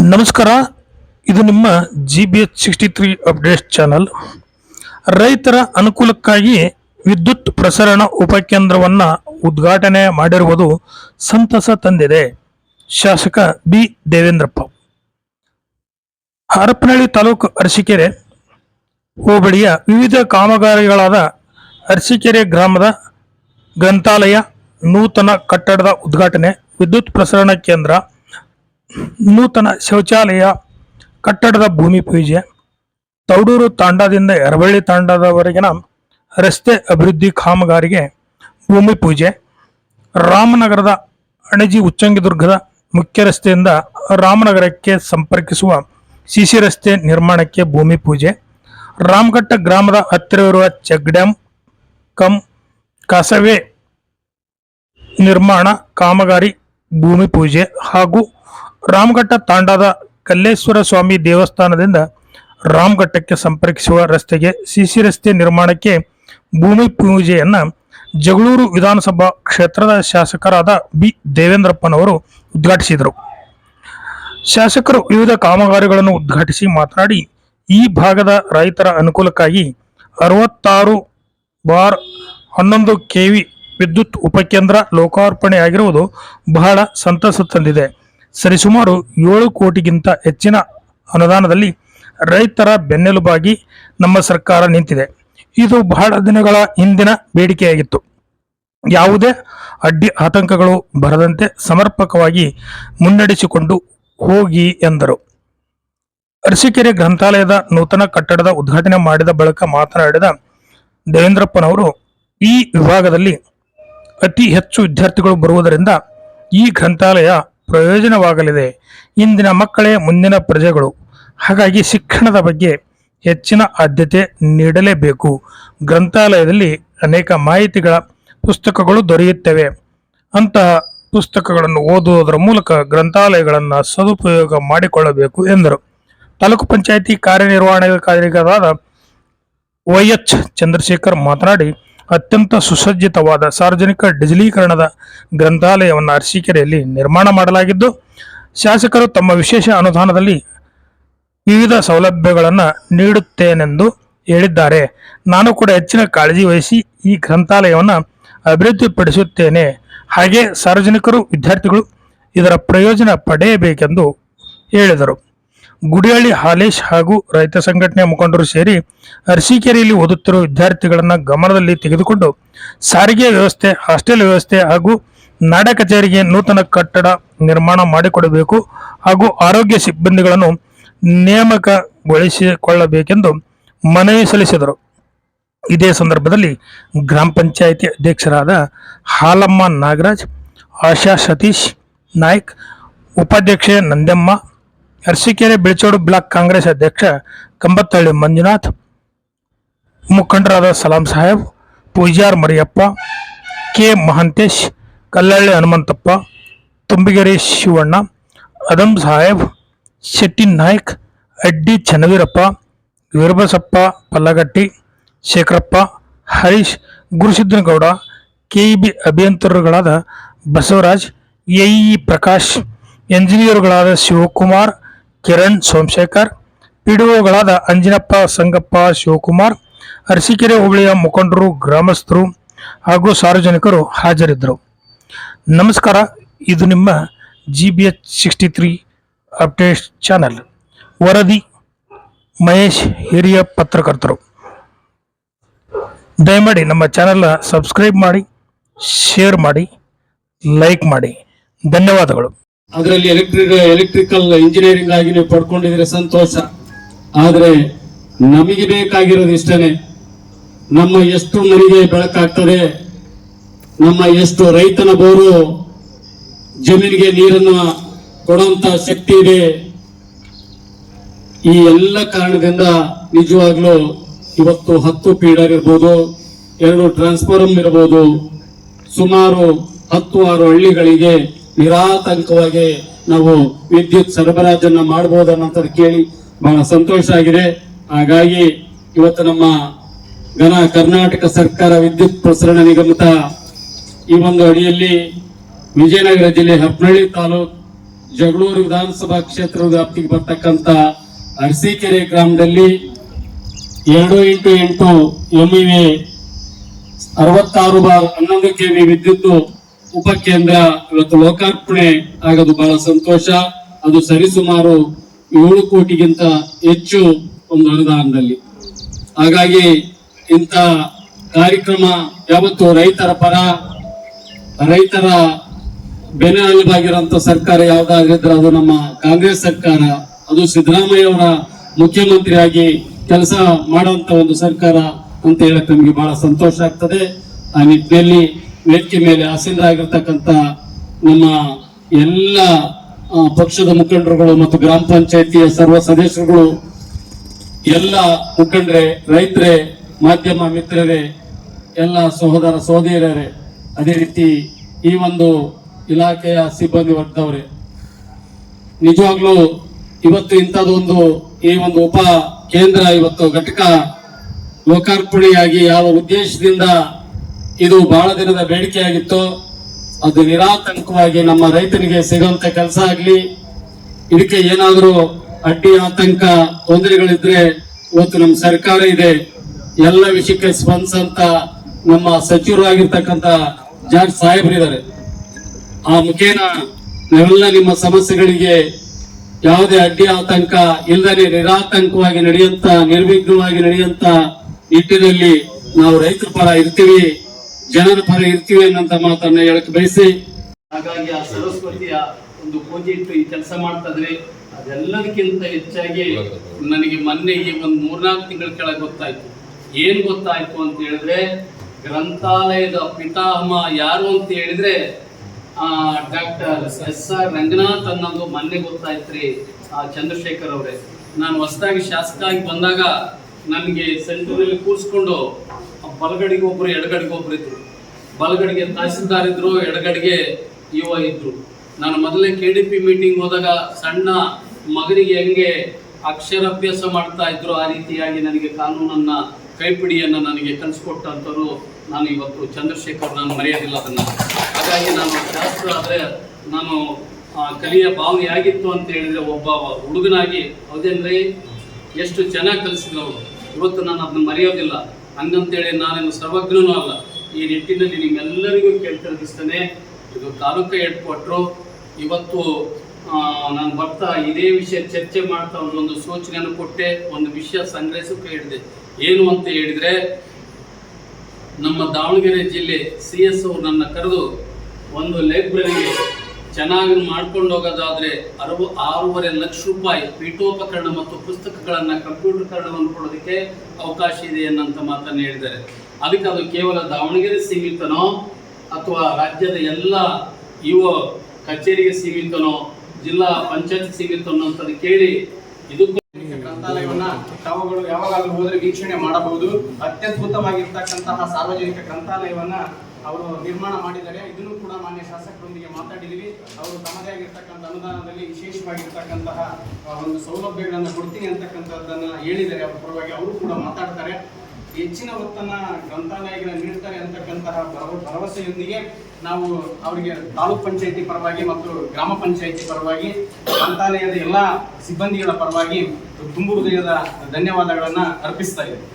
ನಮಸ್ಕಾರ. ಇದು ನಿಮ್ಮ G B H sixty three update channel ರೈತರ ಅನುಕೂಲಕ್ಕಾಗಿ ವಿದ್ಯುತ್ ಪ್ರಸರಣ ಉಪಕೇಂದ್ರವನ್ನು ಉದ್ಘಾಟನೆ ಮಾಡಿರುವುದು ಸಂತಸ ತಂದಿದೆ. ಶಾಸಕ ಬಿ ದೇವೇಂದ್ರಪ್ಪ. ಹರಪನಹಳ್ಳಿ ತಾಲೂಕು ಅರಸೀಕೆರೆ ಹೋಬಳಿಯ ವಿವಿಧ ಕಾಮಗಾರಿಗಳಾದ ಅರಸೀಕೆರೆ ಗ್ರಾಮದ ಗ್ರಂಥಾಲಯ ನೂತನ ಕಟ್ಟಡದ ಉದ್ಘಾಟನೆ, ವಿದ್ಯುತ್ ಪ್ರಸರಣ ಕೇಂದ್ರ ನೂತನ ಶೌಚಾಲಯ ಕಟ್ಟಡದ ಭೂಮಿ ಪೂಜೆ. ತೌಡೂರು ತಾಂಡದಿಂದ ಎರಬಳ್ಳಿ ತಾಂಡದವರೆಗಿನ ರಸ್ತೆ ಅಭಿವೃದ್ಧಿ ಕಾಮಗಾರಿಗೆ ಭೂಮಿ ಪೂಜೆ. ರಾಮನಗರದ ಅಣಜಿ ಉಚ್ಚಂಗಿದುರ್ಗದ ಮುಖ್ಯ ರಸ್ತೆಯಿಂದ ರಾಮನಗರಕ್ಕೆ ಸಂಪರ್ಕಿಸುವ ಸಿಸಿ ರಸ್ತೆ ನಿರ್ಮಾಣಕ್ಕೆ ಭೂಮಿ ಪೂಜೆ. ರಾಮಘಟ್ಟ ಗ್ರಾಮದ ಹತ್ತಿರವಿರುವ ಚೆಕ್ ಡ್ಯಾಂ, ಕಂ, ಕಸವೆ ನಿರ್ಮಾಣ ಕಾಮಗಾರಿ ಭೂಮಿ ಪೂಜೆ ಹಾಗೂ ರಾಮಘಟ್ಟ ತಾಂಡಾದ ಕಲ್ಲೇಶ್ವರ ಸ್ವಾಮಿ ದೇವಸ್ಥಾನದಿಂದ ರಾಮಘಟ್ಟಕ್ಕೆ ಸಂಪರ್ಕಿಸುವ ರಸ್ತೆಗೆ ಸಿಸಿ ರಸ್ತೆ ನಿರ್ಮಾಣಕ್ಕೆ ಭೂಮಿ ಪೂಜೆಯನ್ನ ಜಗಳೂರು ವಿಧಾನಸಭಾ ಕ್ಷೇತ್ರದ ಶಾಸಕರಾದ ಬಿ ದೇವೇಂದ್ರಪ್ಪನವರು ಉದ್ಘಾಟಿಸಿದರು. ಶಾಸಕರು ವಿವಿಧ ಕಾಮಗಾರಿಗಳನ್ನು ಉದ್ಘಾಟಿಸಿ ಮಾತನಾಡಿ, ಈ ಭಾಗದ ರೈತರ ಅನುಕೂಲಕ್ಕಾಗಿ ಅರವತ್ತಾರು ಬಾರ್ ಹನ್ನೊಂದು ಕೆವಿ ವಿದ್ಯುತ್ ಉಪಕೇಂದ್ರ ಲೋಕಾರ್ಪಣೆಯಾಗಿರುವುದು ಬಹಳ ಸಂತಸ ತಂದಿದೆ. ಸರಿಸುಮಾರು ಏಳು ಕೋಟಿಗಿಂತ ಹೆಚ್ಚಿನ ಅನುದಾನದಲ್ಲಿ ರೈತರ ಬೆನ್ನೆಲುಬಾಗಿ ನಮ್ಮ ಸರ್ಕಾರ ನಿಂತಿದೆ. ಇದು ಬಹಳ ದಿನಗಳ ಹಿಂದಿನ ಬೇಡಿಕೆಯಾಗಿತ್ತು. ಯಾವುದೇ ಅಡ್ಡಿ ಆತಂಕಗಳು ಬರದಂತೆ ಸಮರ್ಪಕವಾಗಿ ಮುನ್ನಡೆಸಿಕೊಂಡು ಹೋಗಿ ಎಂದರು. ಅರಸೀಕೆರೆ ಗ್ರಂಥಾಲಯದ ನೂತನ ಕಟ್ಟಡದ ಉದ್ಘಾಟನೆ ಮಾಡಿದ ಬಳಿಕ ಮಾತನಾಡಿದ ದೇವೇಂದ್ರಪ್ಪನವರು, ಈ ವಿಭಾಗದಲ್ಲಿ ಅತಿ ಹೆಚ್ಚು ವಿದ್ಯಾರ್ಥಿಗಳು ಬರುವುದರಿಂದ ಈ ಗ್ರಂಥಾಲಯ ಪ್ರಯೋಜನವಾಗಲಿದೆ. ಇಂದಿನ ಮಕ್ಕಳೇ ಮುಂದಿನ ಪ್ರಜೆಗಳು. ಹಾಗಾಗಿ ಶಿಕ್ಷಣದ ಬಗ್ಗೆ ಹೆಚ್ಚಿನ ಆದ್ಯತೆ ನೀಡಲೇಬೇಕು. ಗ್ರಂಥಾಲಯದಲ್ಲಿ ಅನೇಕ ಮಾಹಿತಿಗಳ ಪುಸ್ತಕಗಳು ದೊರೆಯುತ್ತವೆ. ಅಂತಹ ಪುಸ್ತಕಗಳನ್ನು ಓದುವುದರ ಮೂಲಕ ಗ್ರಂಥಾಲಯಗಳನ್ನು ಸದುಪಯೋಗ ಮಾಡಿಕೊಳ್ಳಬೇಕು ಎಂದರು. ತಾಲೂಕು ಪಂಚಾಯಿತಿ ಕಾರ್ಯನಿರ್ವಹಣಾಧಿಕಾರಿಗಳಾದ ವೈ ಎಚ್ ಚಂದ್ರಶೇಖರ್ ಮಾತನಾಡಿ ಅತ್ಯಂತ ಸುಸಜ್ಜಿತವಾದ ಸಾರ್ವಜನಿಕ ಡಿಜಿಲೀಕರಣದ ಗ್ರಂಥಾಲಯವನ್ನು ಅರಸೀಕೆರೆಯಲ್ಲಿ ನಿರ್ಮಾಣ ಮಾಡಲಾಗಿದ್ದು, ಶಾಸಕರು ತಮ್ಮ ವಿಶೇಷ ಅನುದಾನದಲ್ಲಿ ವಿವಿಧ ಸೌಲಭ್ಯಗಳನ್ನು ನೀಡುತ್ತೇನೆಂದು ಹೇಳಿದ್ದಾರೆ. ನಾನು ಕೂಡ ಹೆಚ್ಚಿನ ಕಾಳಜಿ ವಹಿಸಿ ಈ ಗ್ರಂಥಾಲಯವನ್ನು ಅಭಿವೃದ್ಧಿಪಡಿಸುತ್ತೇನೆ. ಹಾಗೆ ಸಾರ್ವಜನಿಕರು, ವಿದ್ಯಾರ್ಥಿಗಳು ಇದರ ಪ್ರಯೋಜನ ಪಡೆಯಬೇಕೆಂದು ಹೇಳಿದರು. ಗುಡಿಹಳ್ಳಿ ಹಾಲೇಶ್ ಹಾಗೂ ರೈತ ಸಂಘಟನೆಯ ಮುಖಂಡರು ಸೇರಿ ಅರಸೀಕೆರೆಯಲ್ಲಿ ಓದುತ್ತಿರುವ ವಿದ್ಯಾರ್ಥಿಗಳನ್ನು ಗಮನದಲ್ಲಿ ತೆಗೆದುಕೊಂಡು ಸಾರಿಗೆ ವ್ಯವಸ್ಥೆ, ಹಾಸ್ಟೆಲ್ ವ್ಯವಸ್ಥೆ ಹಾಗೂ ನಾಡ ಕಚೇರಿಗೆ ನೂತನ ಕಟ್ಟಡ ನಿರ್ಮಾಣ ಮಾಡಿಕೊಡಬೇಕು ಹಾಗೂ ಆರೋಗ್ಯ ಸಿಬ್ಬಂದಿಗಳನ್ನು ನೇಮಕಗೊಳಿಸಿಕೊಳ್ಳಬೇಕೆಂದು ಮನವಿ ಸಲ್ಲಿಸಿದರು. ಇದೇ ಸಂದರ್ಭದಲ್ಲಿ ಗ್ರಾಮ ಪಂಚಾಯಿತಿ ಅಧ್ಯಕ್ಷರಾದ ಹಾಲಮ್ಮ ನಾಗರಾಜ್, ಆಶಾ ಸತೀಶ್ ನಾಯ್ಕ್, ಉಪಾಧ್ಯಕ್ಷೆ ನಂದೆಮ್ಮ ಅರಸೀಕೆರೆ ಬಿಳಚೋಡು ಬ್ಲಾಕ್ ಕಾಂಗ್ರೆಸ್ ಅಧ್ಯಕ್ಷ ಕಂಬತ್ತಳ್ಳಿ ಮಂಜುನಾಥ್, ಮುಖಂಡರಾದ ಸಲಾಂ ಸಾಹೇಬ್, ಪೂಜಾರ್ ಮರಿಯಪ್ಪ, ಕೆ ಮಹಂತೇಶ್, ಕಲ್ಲಳ್ಳಿ ಹನುಮಂತಪ್ಪ, ತುಂಬಿಗೆರೆ ಶಿವಣ್ಣ ಅದಂ ಸಾಹೇಬ್, ಶೆಟ್ಟಿ ನಾಯ್ಕ್, ಅಡ್ಡಿ ಚನ್ನವೀರಪ್ಪ, ವೀರಬಸಪ್ಪ ಪಲ್ಲಗಟ್ಟಿ, ಶೇಖರಪ್ಪ, ಹರೀಶ್ ಗುರುಸಿದ್ದನಗೌಡ ಬಿ ಅಭಿಯಂತರಗಳಾದ ಬಸವರಾಜ್ ಎಇ ಪ್ರಕಾಶ್, ಎಂಜಿನಿಯರ್ಗಳಾದ ಶಿವಕುಮಾರ್ ಕಿರಣ್ ಸೋಮಶೇಖರ್, ಪಿಡಿಒಗಳಾದ ಅಂಜಿನಪ್ಪ ಸಂಗಪ್ಪ ಶಿವಕುಮಾರ್, ಅರಸೀಕೆರೆ ಹೋಬಳಿಯ ಮುಖಂಡರು, ಗ್ರಾಮಸ್ಥರು ಹಾಗೂ ಸಾರ್ವಜನಿಕರು ಹಾಜರಿದ್ದರು. ನಮಸ್ಕಾರ, ಇದು ನಿಮ್ಮ G B H sixty three update channel. ವರದಿ, ಮಹೇಶ್ ಹಿರಿಯ ಪತ್ರಕರ್ತರು. ದಯಮಾಡಿ ನಮ್ಮ ಚಾನಲ್ನ ಸಬ್ಸ್ಕ್ರೈಬ್ ಮಾಡಿ, ಶೇರ್ ಮಾಡಿ, ಲೈಕ್ ಮಾಡಿ. ಧನ್ಯವಾದಗಳು. ಅದರಲ್ಲಿ ಎಲೆಕ್ಟ್ರಿಕ್ ಎಲೆಕ್ಟ್ರಿಕಲ್ ಇಂಜಿನಿಯರಿಂಗ್ ಆಗಿ ನೀವು ಪಡ್ಕೊಂಡಿದ್ರೆ ಸಂತೋಷ. ಆದರೆ ನಮಗೆ ಬೇಕಾಗಿರೋದು ಇಷ್ಟನೇ. ನಮ್ಮ ಎಷ್ಟು ಮನೆಗೆ ಬೆಳಕಾಗ್ತದೆ, ನಮ್ಮ ಎಷ್ಟು ರೈತನ ಬೋರು ಜಮೀನಿಗೆ ನೀರನ್ನು ಕೊಡುವಂತ ಶಕ್ತಿ ಇದೆ. ಈ ಎಲ್ಲ ಕಾರಣದಿಂದ ನಿಜವಾಗ್ಲೂ ಇವತ್ತು ಹತ್ತು ಪೀಡರ್ ಇರ್ಬೋದು ಎರಡು ಟ್ರಾನ್ಸ್ಫಾರ್ಮ್ ಇರ್ಬೋದು, ಸುಮಾರು ಹತ್ತು, ಆರು ಹಳ್ಳಿಗಳಿಗೆ ನಿರಾತಂಕವಾಗಿ ನಾವು ವಿದ್ಯುತ್ ಸರಬರಾಜನ್ನ ಮಾಡಬಹುದು ಅನ್ನೋಂಥದ್ದು ಕೇಳಿ ಬಹಳ ಸಂತೋಷ ಆಗಿದೆ. ಹಾಗಾಗಿ ಇವತ್ತು ನಮ್ಮ ಘನ ಕರ್ನಾಟಕ ಸರ್ಕಾರ ವಿದ್ಯುತ್ ಪ್ರಸರಣ ನಿಗಮದ ಈ ಒಂದು ಅಡಿಯಲ್ಲಿ ವಿಜಯನಗರ ಜಿಲ್ಲೆ ಹಬ್ಬಳ್ಳಿ ತಾಲೂಕ್ ಜಗಳೂರು ವಿಧಾನಸಭಾ ಕ್ಷೇತ್ರ ವ್ಯಾಪ್ತಿಗೆ ಬರ್ತಕ್ಕಂತ ಅರಸೀಕೆರೆ ಗ್ರಾಮದಲ್ಲಿ ಎರಡು ಇಂಟು ಎಂಟು ಎಂಇವಿ ಅರವತ್ತಾರು ಬಾರ್ ಹನ್ನೊಂದು ಕೆವಿ ವಿದ್ಯುತ್ ಉಪಕೇಂದ್ರ ಇವತ್ತು ಲೋಕಾರ್ಪಣೆ ಆಗೋದು ಬಹಳ ಸಂತೋಷ. ಅದು ಸರಿಸುಮಾರು ಏಳು ಕೋಟಿಗಿಂತ ಹೆಚ್ಚು ಒಂದು ಅನುದಾನದಲ್ಲಿ. ಹಾಗಾಗಿ ಇಂಥ ಕಾರ್ಯಕ್ರಮ ಯಾವತ್ತು ರೈತರ ಪರ, ರೈತರ ಬೆನ್ನೆಲುಬಾಗಿರುವಂತ ಸರ್ಕಾರ ಯಾವುದಾಗಿದ್ರೆ ಅದು ನಮ್ಮ ಕಾಂಗ್ರೆಸ್ ಸರ್ಕಾರ, ಅದು ಸಿದ್ದರಾಮಯ್ಯ ಅವರ ಮುಖ್ಯಮಂತ್ರಿಯಾಗಿ ಕೆಲಸ ಮಾಡುವಂತ ಒಂದು ಸರ್ಕಾರ ಅಂತ ಹೇಳಕ್ ನಮಗೆ ಬಹಳ ಸಂತೋಷ ಆಗ್ತದೆ. ಆ ನಿಟ್ಟಿನಲ್ಲಿ ವೇದಿಕೆ ಮೇಲೆ ಆಸೀನರಾಗಿರ್ತಕ್ಕಂಥ ನಮ್ಮ ಎಲ್ಲ ಪಕ್ಷದ ಮುಖಂಡರುಗಳು ಮತ್ತು ಗ್ರಾಮ ಪಂಚಾಯತಿಯ ಸರ್ವ ಸದಸ್ಯರುಗಳು, ಎಲ್ಲ ಮುಖಂಡರೇ, ರೈತರೇ, ಮಾಧ್ಯಮ ಮಿತ್ರರೇ, ಎಲ್ಲ ಸಹೋದರ ಸಹೋದರಿಯರೇ, ಅದೇ ರೀತಿ ಈ ಒಂದು ಇಲಾಖೆಯ ಸಿಬ್ಬಂದಿ ವರ್ಗದವರೇ, ನಿಜವಾಗ್ಲೂ ಇವತ್ತು ಇಂಥದ್ದೊಂದು ಈ ಒಂದು ಉಪ ಕೇಂದ್ರ, ಇವತ್ತು ಘಟಕ ಲೋಕಾರ್ಪಣೆಯಾಗಿ ಯಾವ ಉದ್ದೇಶದಿಂದ ಇದು ಬಹಳ ದಿನದ ಬೇಡಿಕೆಯಾಗಿತ್ತು ಅದು ನಿರಾತಂಕವಾಗಿ ನಮ್ಮ ರೈತನಿಗೆ ಸಿಗುವಂತ ಕೆಲಸ ಆಗ್ಲಿ. ಇದಕ್ಕೆ ಏನಾದರೂ ಅಡ್ಡಿ ಆತಂಕ, ತೊಂದರೆಗಳಿದ್ರೆ ಇವತ್ತು ನಮ್ಮ ಸರ್ಕಾರ ಇದೆ. ಎಲ್ಲ ವಿಷಯಕ್ಕೆ ಸ್ಪಂದಿಸಂತ ನಮ್ಮ ಸಚಿವರು ಆಗಿರ್ತಕ್ಕಂಥ ಜಾರ್ಜ್ ಸಾಹೇಬರಿದ್ದಾರೆ ಆ ಮುಖೇನ ನಾವೆಲ್ಲ ನಿಮ್ಮ ಸಮಸ್ಯೆಗಳಿಗೆ ಯಾವುದೇ ಅಡ್ಡಿ ಆತಂಕ ಇಲ್ಲದೆ ನಿರಾತಂಕವಾಗಿ ನಡೆಯುವಂತ, ನಿರ್ವಿಘ್ನವಾಗಿ ನಡೆಯಂತ ನಿಟ್ಟಿನಲ್ಲಿ ನಾವು ರೈತರ ಪರ ಇರ್ತೀವಿ. ಜನರ ಪರ ಇರ್ತೀವಿ ಅನ್ನೋಂತ ಮಾತನ್ನ ಹೇಳಕ್ ಬಯಸಿ. ಹಾಗಾಗಿ ಆ ಸರಸ್ವತಿಯ ಒಂದು ಪೂಜೆ ಇಟ್ಟು ಈ ಕೆಲಸ ಮಾಡ್ತಾ ಇದ್ರೆ ಅದೆಲ್ಲದಕ್ಕಿಂತ ಹೆಚ್ಚಾಗಿ ನನಗೆ ಮೊನ್ನೆ ಈ ಒಂದು ಮೂರ್ನಾಲ್ಕು ತಿಂಗಳ ಕೆಳಗೆ ಗೊತ್ತಾಯ್ತು. ಏನ್ ಗೊತ್ತಾಯ್ತು ಅಂತ ಹೇಳಿದ್ರೆ ಗ್ರಂಥಾಲಯದ ಪಿತಾಮಹ ಯಾರು ಅಂತ ಹೇಳಿದ್ರೆ, ಆ, ಡಾಕ್ಟರ್ ಎಸ್ ಆರ್ ರಂಗನಾಥ್ ಅನ್ನೋದು ಮೊನ್ನೆ ಗೊತ್ತಾಯ್ತ್ರಿ, ಆ, ಚಂದ್ರಶೇಖರ್ ಅವರೇ. ನಾನು ಹೊಸದಾಗಿ ಶಾಸಕ ಆಗಿ ಬಂದಾಗ ನನಗೆ ಸೆಂಟ್ರಲ್ಲಿ ಕೂರಿಸ್ಕೊಂಡು ಬಲಗಡೆಗೆ ಒಬ್ರು ಎಡಗಡೆಗೆ ಒಬ್ರು ಇದ್ರು. ಬಲಗಡೆಗೆ ತಹಸೀಲ್ದಾರ್ ಇದ್ರು ಎಡಗಡೆಗೆ ಯುವ ಇದ್ರು. ನಾನು ಮೊದಲೇ ಕೆ ಡಿ ಪಿ ಮೀಟಿಂಗ್ ಹೋದಾಗ ಸಣ್ಣ ಮಗನಿಗೆ ಹೆಂಗೆ ಅಕ್ಷರಾಭ್ಯಾಸ ಮಾಡ್ತಾ ಇದ್ರು, ಆ ರೀತಿಯಾಗಿ ನನಗೆ ಕಾನೂನನ್ನ, ಕೈಪಿಡಿಯನ್ನು ನನಗೆ ಕಲಿಸ್ಕೊಟ್ಟಂಥವ್ರು ನಾನು ಇವತ್ತು ಚಂದ್ರಶೇಖರ್ ನಾನು ಮರೆಯೋದಿಲ್ಲ ಅದನ್ನ. ಹಾಗಾಗಿ ನಾನು ಶಾಸ್ತ್ರ ಆದರೆ ನಾನು ಕಲಿಯ ಭಾವನೆ ಆಗಿತ್ತು ಅಂತ ಹೇಳಿದ್ರೆ ಒಬ್ಬ ಹುಡುಗನಾಗಿ, ಹೌದೇನ್ರಿ? ಎಷ್ಟು ಚೆನ್ನಾಗಿ ಕಲಿಸಿದ್ರು ಇವತ್ತು ನಾನು ಅದನ್ನ ಮರೆಯೋದಿಲ್ಲ. ಹಂಗಂತೇಳಿ ನಾನೇನು ಸರ್ವಜ್ಞನೂ ಅಲ್ಲ. ಈ ನಿಟ್ಟಿನಲ್ಲಿ ನಿಮ್ಮೆಲ್ಲರಿಗೂ ಕೇಳ್ತಿರ್ಗಿಸ್ತಾನೆ ಇದು ತಾಲೂಕು ಹೆಡ್ ಕ್ವಾರ್ಟ್ರು ಇವತ್ತು ನಾನು ಬರ್ತಾ ಇದೇ ವಿಷಯ ಚರ್ಚೆ ಮಾಡ್ತಾ ಒಂದು ಸೂಚನೆಯನ್ನು ಕೊಟ್ಟೆ, ಒಂದು ವಿಷಯ ಸಂಗ್ರಹಿಸೋಕೆ ಹೇಳಿದೆ. ಏನು ಅಂತ ಹೇಳಿದ್ರೆ, ನಮ್ಮ ದಾವಣಗೆರೆ ಜಿಲ್ಲೆ ಸಿ ಎಸ್ ಅವರು ನನ್ನ ಕರೆದು ಒಂದು ಲೈಬ್ರರಿಗೆ ಚೆನ್ನಾಗಿ ಮಾಡ್ಕೊಂಡು ಹೋಗೋದಾದ್ರೆ ಅರವ ಆರೂವರೆ ಲಕ್ಷ ರೂಪಾಯಿ ಪೀಠೋಪಕರಣ ಮತ್ತು ಪುಸ್ತಕಗಳನ್ನ ಕಂಪ್ಯೂಟರ್ಕರಣವನ್ನು ಕೊಡೋದಕ್ಕೆ ಅವಕಾಶ ಇದೆ ಅನ್ನಂತ ಮಾತನ್ನು ಹೇಳಿದ್ದಾರೆ. ಅದಕ್ಕೆ ಅದು ಕೇವಲ ದಾವಣಗೆರೆ ಸೀಮಿತನೋ ಅಥವಾ ರಾಜ್ಯದ ಎಲ್ಲ ಯುವ ಕಚೇರಿಗೆ ಸೀಮಿತನೋ ಜಿಲ್ಲಾ ಪಂಚಾಯತ್ ಸೀಮಿತನೋ ಅಂತದ್ದು ಕೇಳಿ ಇದು ಗ್ರಂಥಾಲಯವನ್ನ ತಾವುಗಳು ಯಾವಾಗಲೂ ಹೋದ್ರೆ ವೀಕ್ಷಣೆ ಮಾಡಬಹುದು. ಅತ್ಯದ್ಭುತವಾಗಿರ್ತಕ್ಕಂತಹ ಸಾರ್ವಜನಿಕ ಗ್ರಂಥಾಲಯವನ್ನ ಅವರು ನಿರ್ಮಾಣ ಮಾಡಿದ್ದಾರೆ. ಇದನ್ನು ಕೂಡ ಮಾನ್ಯ ಶಾಸಕರೊಂದಿಗೆ ಮಾತಾಡಿದ್ದೀವಿ. ಅವರು ತಮ್ಮದೇ ಆಗಿರ್ತಕ್ಕಂಥ ಅನುದಾನದಲ್ಲಿ ವಿಶೇಷವಾಗಿರ್ತಕ್ಕಂತಹ ಒಂದು ಸೌಲಭ್ಯಗಳನ್ನು ಕೊಡ್ತೀನಿ ಅಂತಕ್ಕಂಥದ್ದನ್ನ ಹೇಳಿದ್ದಾರೆ. ಅವರ ಪರವಾಗಿ ಅವರು ಕೂಡ ಮಾತಾಡ್ತಾರೆ. ಹೆಚ್ಚಿನ ಒತ್ತನ್ನ ಗ್ರಂಥಾಲಯಗಳ ನೀಡ್ತಾರೆ ಅಂತಕ್ಕಂತಹ ಭರವ- ಭರವಸೆಯೊಂದಿಗೆ ನಾವು ಅವರಿಗೆ ತಾಲೂಕ್ ಪಂಚಾಯತಿ ಪರವಾಗಿ ಮತ್ತು ಗ್ರಾಮ ಪಂಚಾಯತಿ ಪರವಾಗಿ, ಗ್ರಂಥಾಲಯದ ಎಲ್ಲ ಸಿಬ್ಬಂದಿಗಳ ಪರವಾಗಿ ತುಂಬು ಹೃದಯದ ಧನ್ಯವಾದಗಳನ್ನ ಅರ್ಪಿಸ್ತಾ ಇದ್ದೇವೆ